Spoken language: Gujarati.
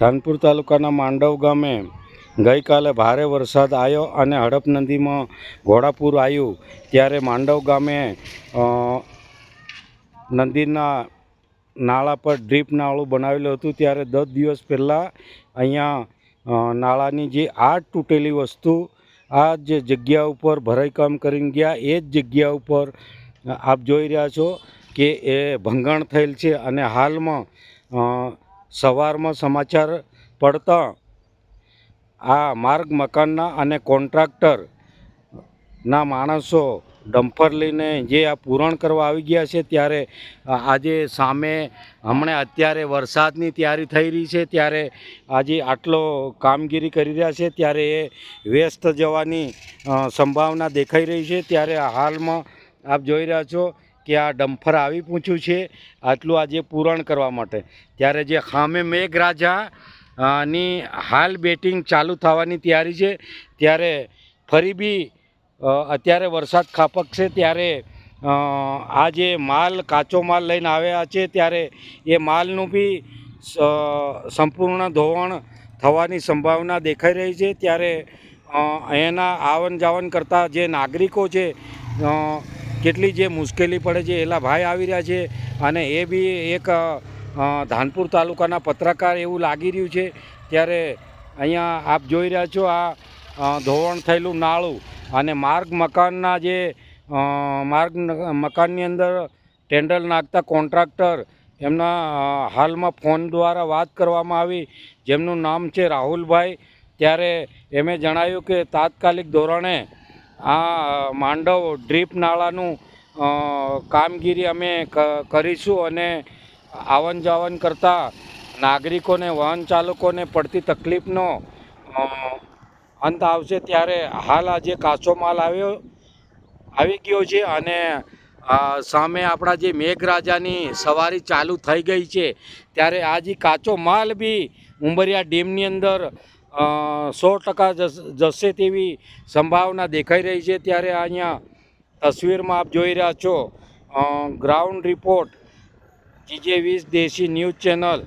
ધાનપુર તાલુકાના માંડવ ગામે ગઈકાલે ભારે વરસાદ આવ્યો અને હડપ નદીમાં ઘોડાપુર આવ્યું. ત્યારે માંડવ ગામે નદીના નાળા પર ડ્રીપ નાળું બનાવેલું હતું. ત્યારે દસ દિવસ પહેલાં અહીંયા નાળાની જે આ તૂટેલી વસ્તુ, આ જે જગ્યા ઉપર ભરાઈકામ કરીને ગયા, એ જ જગ્યા ઉપર આપ જોઈ રહ્યા છો કે એ ભંગાણ થયેલ છે. અને હાલમાં સવારમાં સમાચાર પડતા આ માર્ગ મકાનના અને કોન્ટ્રાક્ટરના માણસો ડમ્ફર લઈને જે આ પૂરણ કરવા આવી ગયા છે ત્યારે આજે સામે હમણાં અત્યારે વરસાદની તૈયારી થઈ રહી છે, ત્યારે આજે આટલો કામગીરી કરી રહ્યા છે, ત્યારે એ વ્યસ્ત જવાની સંભાવના દેખાઈ રહી છે, ત્યારે હાલમાં આપ જોઈ રહ્યા છો કે આ ડમ્ફર આવી પૂછ્યું છે આટલું આજે પૂરણ કરવા માટે. ત્યારે જે ખામે મેઘરાજા ની હાલ બેટિંગ ચાલુ થવાની તૈયારી છે. ત્યારે ફરી બી અત્યારે વરસાદ ખાપક છે. ત્યારે આ જે માલ, કાચો માલ લઈને આવ્યા છે, ત્યારે એ માલનું બી સંપૂર્ણ ધોવાણ થવાની સંભાવના દેખાઈ રહી છે. ત્યારે એના આવન જાવન કરતા જે નાગરિકો છે કેટલી જે મુશ્કેલી પડે છે, એલા ભાઈ આવી રહ્યા છે અને એ બી એક ધાનપુર તાલુકાના પત્રકાર એવું લાગી રહ્યું છે. ત્યારે અહીંયા આપ જોઈ રહ્યા છો આ ધોવાણ થયેલું નાળું અને માર્ગ મકાનના જે માર્ગ મકાનની અંદર ટેન્ડર નાખતા કોન્ટ્રાક્ટર એમના હાલમાં ફોન દ્વારા વાત કરવામાં આવી, જેમનું નામ છે રાહુલભાઈ. ત્યારે એમે જણાવ્યું કે તાત્કાલિક ધોરણે આ માંડવ ડ્રીપ નાળાનું કામગીરી અમે કરીશું અને આવન જાવન કરતા નાગરિકોને, વાહન ચાલકોને પડતી તકલીફનો અંત આવશે ત્યારે હાલ આજે કાચો માલ આવ્યો, આવી ગયો છે અને સામે આપણા જે મેઘરાજાની સવારી ચાલુ થઈ ગઈ છે, ત્યારે આજે કાચો માલ બી ઉંબરિયા ડેમની અંદર સો ટકા જશે તેવી સંભાવના દેખાઈ રહી છે. ત્યારે અહીંયા તસવીરમાં આપ જોઈ રહ્યા છો ગ્રાઉન્ડ રિપોર્ટ જીજે વીસ દેશી ન્યૂઝ ચેનલ